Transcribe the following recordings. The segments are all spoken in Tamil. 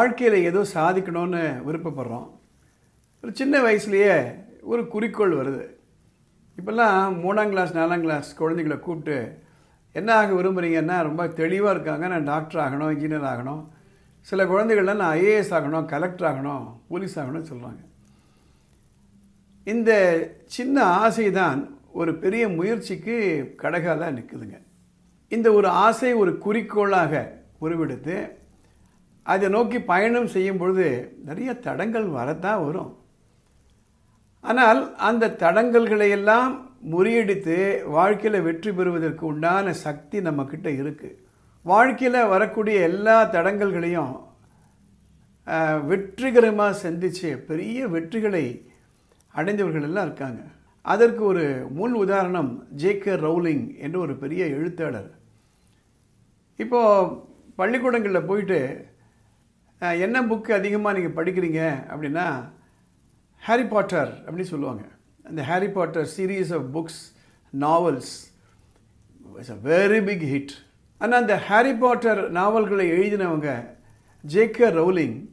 வாழ்க்கையில் ஏதோ சாதிக்கணும்னு விருப்பப்படுறோம். ஒரு சின்ன வயசுலேயே ஒரு குறிக்கோள் வருது. இப்போல்லாம் மூணாம் கிளாஸ் நாலாம் கிளாஸ் குழந்தைங்களை கூப்பிட்டு என்ன ஆக விரும்புகிறீங்கன்னா ரொம்ப தெளிவாக இருக்காங்க. நான் டாக்டர் ஆகணும் இன்ஜினியர் ஆகணும். சில குழந்தைகள்லாம் நான் ஐஏஎஸ் ஆகணும் கலெக்டர் ஆகணும் போலீஸ் ஆகணும்னு சொல்கிறாங்க இந்த சின்ன ஆசை தான் ஒரு பெரிய முயற்சிக்கு கடகாலாக நிற்குதுங்க இந்த ஒரு ஆசை ஒரு குறிக்கோளாக உருவெடுத்து அதை நோக்கி பயணம் செய்யும் பொழுது நிறைய தடங்கள் வரத்தான் வரும். ஆனால் அந்த தடங்கல்களையெல்லாம் முறியடித்து வாழ்க்கையில் வெற்றி பெறுவதற்கு உண்டான சக்தி நம்மக்கிட்ட இருக்குது வாழ்க்கையில் வரக்கூடிய எல்லா தடங்கல்களையும் வெற்றிகரமாக சந்தித்து பெரிய வெற்றிகளை அடைந்தவர்கள் எல்லாம் இருக்காங்க. அதற்கு ஒரு முன் உதாரணம் ஜேகே ரவுலிங் என்ற ஒரு பெரிய எழுத்தாளர். இப்போது பள்ளிக்கூடங்களில் போயிட்டு என்ன புக்கு அதிகமாக நீங்கள் படிக்கிறீங்க அப்படின்னா ஹாரி பாட்டர் அப்படின்னு சொல்லுவாங்க. அந்த Harry Potter series of books novels it's a very big hit ஆனால் அந்த ஹாரி பாட்டர் நாவல்களை எழுதினவங்க ஜேகே ரவுலிங்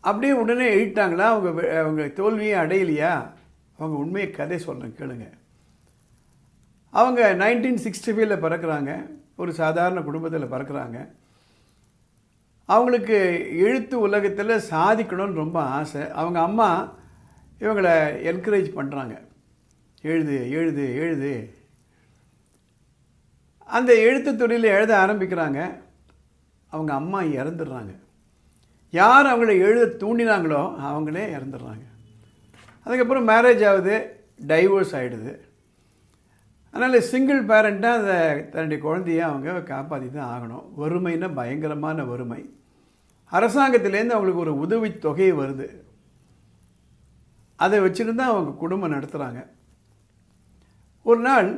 அப்படியே உடனே எழுதிட்டாங்களா அவங்க அவங்க தோல்வியை அடையலையா? அவங்க உண்மையை கதை சொல்கிறேன் கேளுங்க. அவங்க நைன்டீன் சிக்ஸ்டி ஃபைவ்ல பிறக்கிறாங்க. ஒரு சாதாரண குடும்பத்தில் பிறக்கிறாங்க. அவங்களுக்கு எழுத்து உலகத்தில் சாதிக்கணும்னு ரொம்ப ஆசை. அவங்க அம்மா இவங்களை என்கரேஜ் பண்ணுறாங்க எழுது எழுது எழுது. அந்த எழுத்து துறையில் எழுத ஆரம்பிக்கிறாங்க. அவங்க அம்மா இறந்துடுறாங்க. யார் அவங்கள எழுத தூண்டினாங்களோ அவங்களே இறந்துடுறாங்க. அதுக்கப்புறம் மேரேஜ் ஆகுது டைவோர்ஸ் ஆகிடுது அதனால் சிங்கிள் பேரண்ட்டாக அந்த தன்னுடைய குழந்தைய அவங்க காப்பாற்றி தான் ஆகணும். வறுமைன்னா பயங்கரமான வறுமை. அரசாங்கத்திலேருந்து அவங்களுக்கு ஒரு உதவித் தொகை வருது. அதை வச்சுருந்தா அவங்க குடும்பம் நடத்துகிறாங்க ஒரு நாள்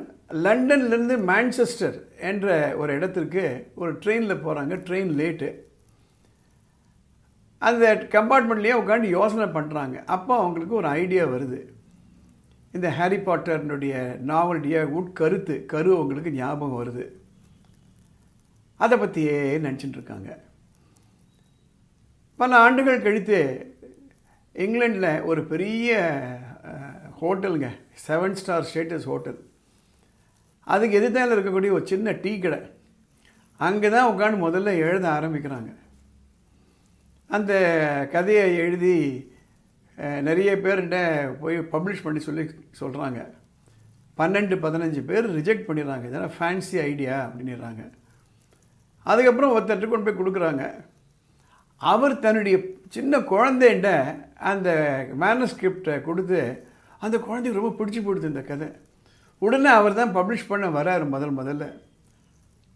லண்டன்லேருந்து மான்செஸ்டர் என்ற ஒரு இடத்திற்கு ஒரு ட்ரெயினில் போகிறாங்க ட்ரெயின் லேட்டு. அந்த கம்பார்ட்மெண்ட்லேயே உட்காந்து யோசனை பண்ணுறாங்க அப்போ அவங்களுக்கு ஒரு ஐடியா வருது. இந்த ஹாரி பாட்டர்னுடைய நாவலுடைய உட்கருத்து கரு அவங்களுக்கு ஞாபகம் வருது. அதை பற்றியே நினச்சிட்டு இருக்காங்க பல ஆண்டுகள் கழித்து இங்கிலாண்டில் ஒரு பெரிய ஹோட்டலுங்க செவன் ஸ்டார் ஸ்டேட்டஸ் ஹோட்டல் அதுக்கு எதிர்த்தால இருக்கக்கூடிய ஒரு சின்ன டீ கடை. அங்கே தான் உட்காந்து முதல்ல எழுத ஆரம்பிக்கிறாங்க. அந்த கதையை எழுதி நிறைய பேர்கிட்ட போய் பப்ளிஷ் பண்ணி சொல்லி சொல்கிறாங்க பன்னெண்டு பதினஞ்சு பேர் ரிஜெக்ட் பண்ணிடுறாங்க. இதெல்லாம் ஃபேன்சி ஐடியா அப்படின்னுறாங்க. அதுக்கப்புறம் ஒருத்தர்கிட்ட கொண்டு போய் கொடுக்குறாங்க. அவர் தன்னுடைய சின்ன குழந்தைகிட்ட அந்த மேனஸ்கிரிப்டை கொடுத்து அந்த குழந்தைக்கு ரொம்ப பிடிச்சி போடுது இந்த கதை. உடனே அவர் தான் பப்ளிஷ் பண்ண வராரு முதல் முதல்ல.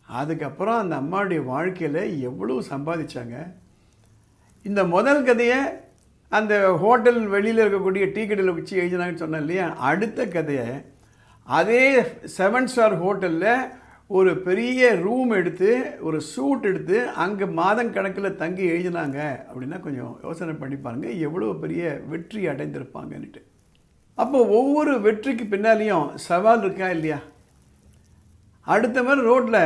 அதுக்கப்புறம் அந்த அம்மாவுடைய வாழ்க்கையில் எவ்வளோ சம்பாதிச்சாங்க. இந்த முதல் கதையை அந்த ஹோட்டல் வெளியில் இருக்கக்கூடிய டீ கடையில் வச்சு எழுதினாங்கன்னு சொன்னேன் இல்லையா? அடுத்த கதையை அதே செவன் ஸ்டார் ஹோட்டலில் ஒரு பெரிய ரூம் எடுத்து ஒரு சூட் எடுத்து அங்கே மாதம் கணக்கில் தங்கி எழுதினாங்க அப்படின்னா கொஞ்சம் யோசனை பண்ணி பாருங்க. எவ்வளோ பெரிய வெற்றி அடைந்திருப்பாங்கன்னுட்டு. அப்போ ஒவ்வொரு வெற்றிக்கு பின்னாலேயும் சவால் இருக்கா இல்லையா? அடுத்த மாதிரி ரோட்டில்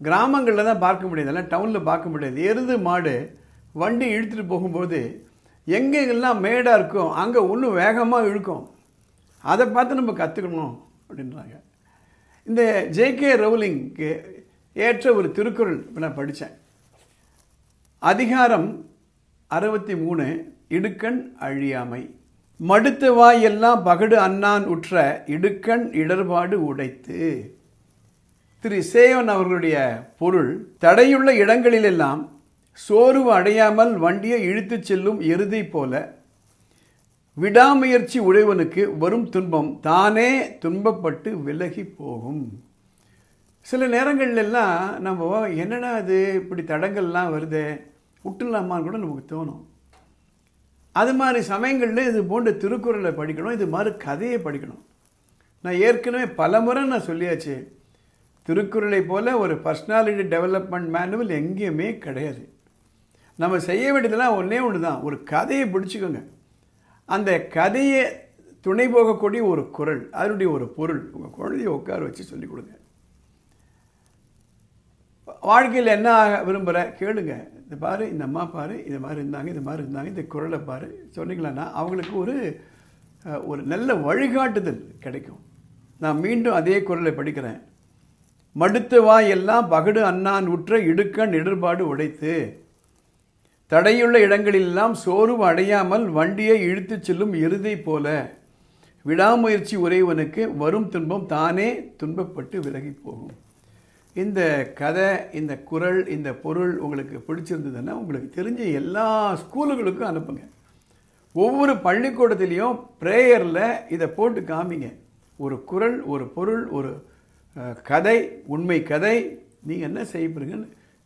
கிராமங்களில் தான் பார்க்க முடியாது. இல்லை டவுனில் பார்க்க முடியாது. எருது மாடு வண்டி இழுத்துட்டு போகும்போது எங்கெங்கெல்லாம் மேடாக இருக்கோ அங்கே இன்னும் வேகமாக இழுக்கும். அதை பார்த்து நம்ம கற்றுக்கணும் அப்படின்றாங்க. இந்த ஜேகே ரவுலிங்க்கு ஏற்ற ஒரு திருக்குறள் இப்போ நான் படித்தேன் அதிகாரம் அறுபத்தி மூணு இடுக்கண் அழியாமை. மடுத்த வாயெல்லாம் பகடு அண்ணான் உற்ற இடுக்கண் இடர்பாடு உடைத்து. திரு சேவன் அவர்களுடைய பொருள் தடையுள்ள இடங்களிலெல்லாம் சோர்வு அடையாமல் வண்டியை இழுத்துச் செல்லும் எருதை போல விடாமுயற்சி உடையவனுக்கு வரும் துன்பம் தானே துன்பப்பட்டு விலகி போகும். சில நேரங்கள்லாம் நம்ம என்னடா அது இப்படி தடங்கள்லாம் வருதே? விட்டுலாமான்னு கூட நமக்கு தோணும். அது மாதிரி சமயங்களில் இது போன்ற திருக்குறளை படிக்கணும். இது மாதிரி கதையை படிக்கணும். நான் ஏற்கனவே பல முறை நான் சொல்லியாச்சு. திருக்குறளை போல ஒரு பர்சனாலிட்டி டெவலப்மெண்ட் மேனுவல் எங்கேயுமே கிடையாது. நம்ம செய்ய வேண்டியதெல்லாம் ஒன்றே ஒன்று தான் ஒரு கதையை பிடிச்சிக்கோங்க. அந்த கதையை துணை போகக்கூடிய ஒரு குரல் அதனுடைய ஒரு பொருள் உங்கள் குழந்தைய உட்கார வச்சு சொல்லிக் கொடுங்க. வாழ்க்கையில் என்ன ஆக விரும்புகிற கேளுங்க. இந்த பாரு இந்த அம்மா பாரு இது மாதிரி இருந்தாங்க இது மாதிரி இருந்தாங்க இந்த குரலை பாரு. சொன்னீங்களான்னா அவங்களுக்கு ஒரு ஒரு நல்ல வழிகாட்டுதல் கிடைக்கும். நான் மீண்டும் அதே குரலை படிக்கிறேன். மடுத்து வாயெல்லாம் பகடு அண்ணான் உற்ற இடுக்கண் இடர்பாடு உடைத்து தடையுள்ள இடங்களெல்லாம் சோர்வு அடையாமல் வண்டியை இழுத்துச் செல்லும் எருதை போல. விடாமுயற்சி உறைவனுக்கு வரும் துன்பம் தானே துன்பப்பட்டு விலகி போகும். இந்த கதை இந்த குரல் இந்த பொருள் உங்களுக்கு பிடிச்சிருந்ததுன்னா உங்களுக்கு தெரிஞ்ச எல்லா ஸ்கூலுகளுக்கும் அனுப்புங்க. ஒவ்வொரு பள்ளிக்கூடத்துலேயும் ப்ரேயரில் இதை போட்டு காமிங்க. ஒரு குரல் ஒரு பொருள் ஒரு கதை உண்மை கதை. நீங்கள் என்ன செய்ய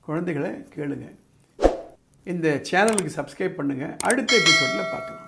குழந்தைகளை கேளுங்கள் இந்த சேனலுக்கு சப்ஸ்கிரைப் பண்ணுங்கள் அடுத்த எபிசோடில் பார்க்கலாம்.